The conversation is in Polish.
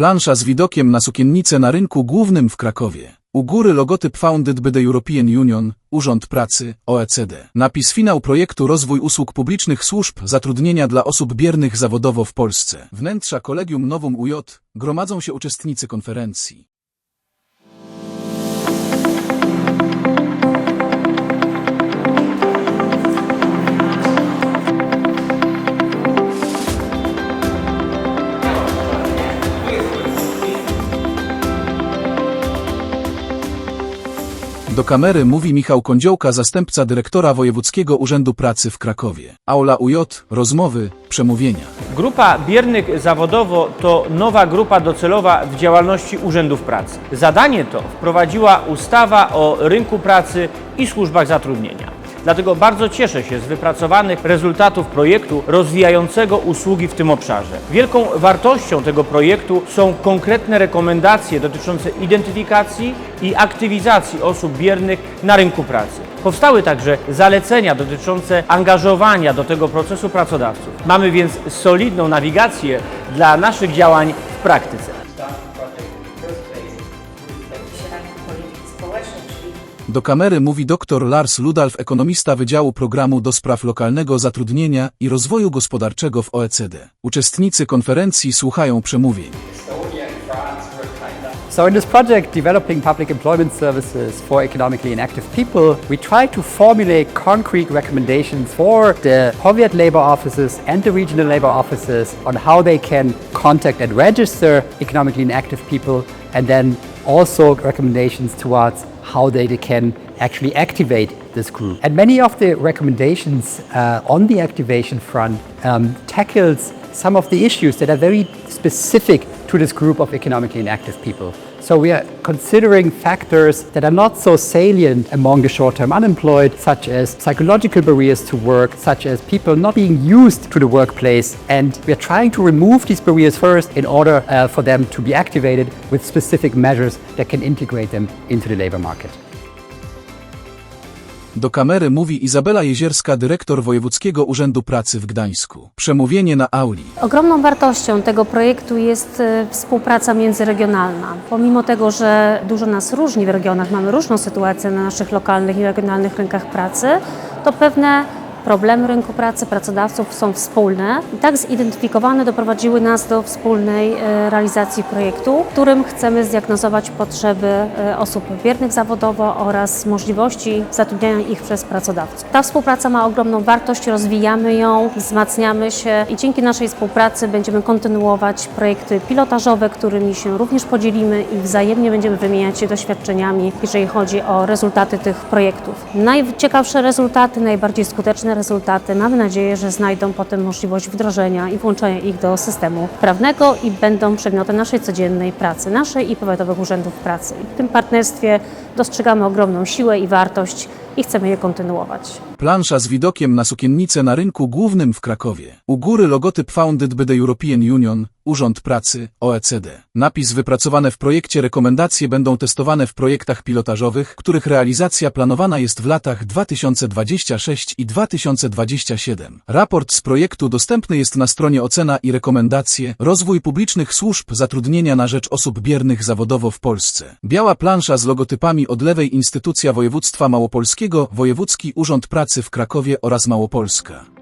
Plansza z widokiem na sukiennicę na rynku głównym w Krakowie. U góry logotyp Founded by the European Union, Urząd Pracy, OECD. Napis finał projektu Rozwój usług publicznych służb zatrudnienia dla osób biernych zawodowo w Polsce. Wnętrza Kolegium Nowum UJ gromadzą się uczestnicy konferencji. Do kamery mówi Michał Kądziołka, zastępca dyrektora Wojewódzkiego Urzędu Pracy w Krakowie. Aula UJ, rozmowy, przemówienia. Grupa biernych zawodowo to nowa grupa docelowa w działalności urzędów pracy. Zadanie to wprowadziła ustawa o rynku pracy i służbach zatrudnienia. Dlatego bardzo cieszę się z wypracowanych rezultatów projektu rozwijającego usługi w tym obszarze. Wielką wartością tego projektu są konkretne rekomendacje dotyczące identyfikacji i aktywizacji osób biernych na rynku pracy. Powstały także zalecenia dotyczące angażowania do tego procesu pracodawców. Mamy więc solidną nawigację dla naszych działań w praktyce. Do kamery mówi dr Lars Ludalf, ekonomista Wydziału Programu do Spraw Lokalnego Zatrudnienia i Rozwoju Gospodarczego w OECD. Uczestnicy konferencji słuchają przemówień. So in this project, developing public employment services for economically inactive people, we try to formulate concrete recommendations for the Poviat labor offices and the regional labor offices on how they can contact and register economically inactive people, and then also recommendations towards how they can actually activate this group. And many of the recommendations uh, on the activation front um, tackles some of the issues that are very specific to this group of economically inactive people. So we are considering factors that are not so salient among the short-term unemployed, such as psychological barriers to work, such as people not being used to the workplace, and we are trying to remove these barriers first in order uh, for them to be activated with specific measures that can integrate them into the labor market. Do kamery mówi Izabela Jezierska, dyrektor Wojewódzkiego Urzędu Pracy w Gdańsku. Przemówienie na auli. ogromną wartością tego projektu jest e, współpraca międzyregionalna. Pomimo tego, że dużo nas różni w regionach, mamy różną sytuację na naszych lokalnych i regionalnych rynkach pracy, to pewne problemy rynku pracy pracodawców są wspólne i tak zidentyfikowane doprowadziły nas do wspólnej e, realizacji projektu, którym chcemy zdiagnozować potrzeby e, osób biernych zawodowo oraz możliwości zatrudniania ich przez pracodawców. Ta współpraca ma ogromną wartość, rozwijamy ją, wzmacniamy się i dzięki naszej współpracy będziemy kontynuować projekty pilotażowe, którymi się również podzielimy i wzajemnie będziemy wymieniać się doświadczeniami, jeżeli chodzi o rezultaty tych projektów. Najciekawsze rezultaty, najbardziej skuteczne rezultaty mamy nadzieję, że znajdą potem możliwość wdrożenia i włączenia ich do systemu prawnego i będą przedmiotem naszej codziennej pracy, naszej i powiatowych urzędów pracy. W tym partnerstwie dostrzegamy ogromną siłę i wartość i chcemy je kontynuować. Plansza z widokiem na sukiennicę na rynku głównym w Krakowie. U góry logotyp Founded by the European Union, Urząd Pracy, OECD. Napis wypracowane w projekcie rekomendacje będą testowane w projektach pilotażowych, których realizacja planowana jest w latach 2026 i 2027. Raport z projektu dostępny jest na stronie Ocena i Rekomendacje Rozwój publicznych służb zatrudnienia na rzecz osób biernych zawodowo w Polsce. Biała plansza z logotypami od lewej Instytucja Województwa Małopolskiego, Wojewódzki Urząd Pracy w Krakowie oraz Małopolska.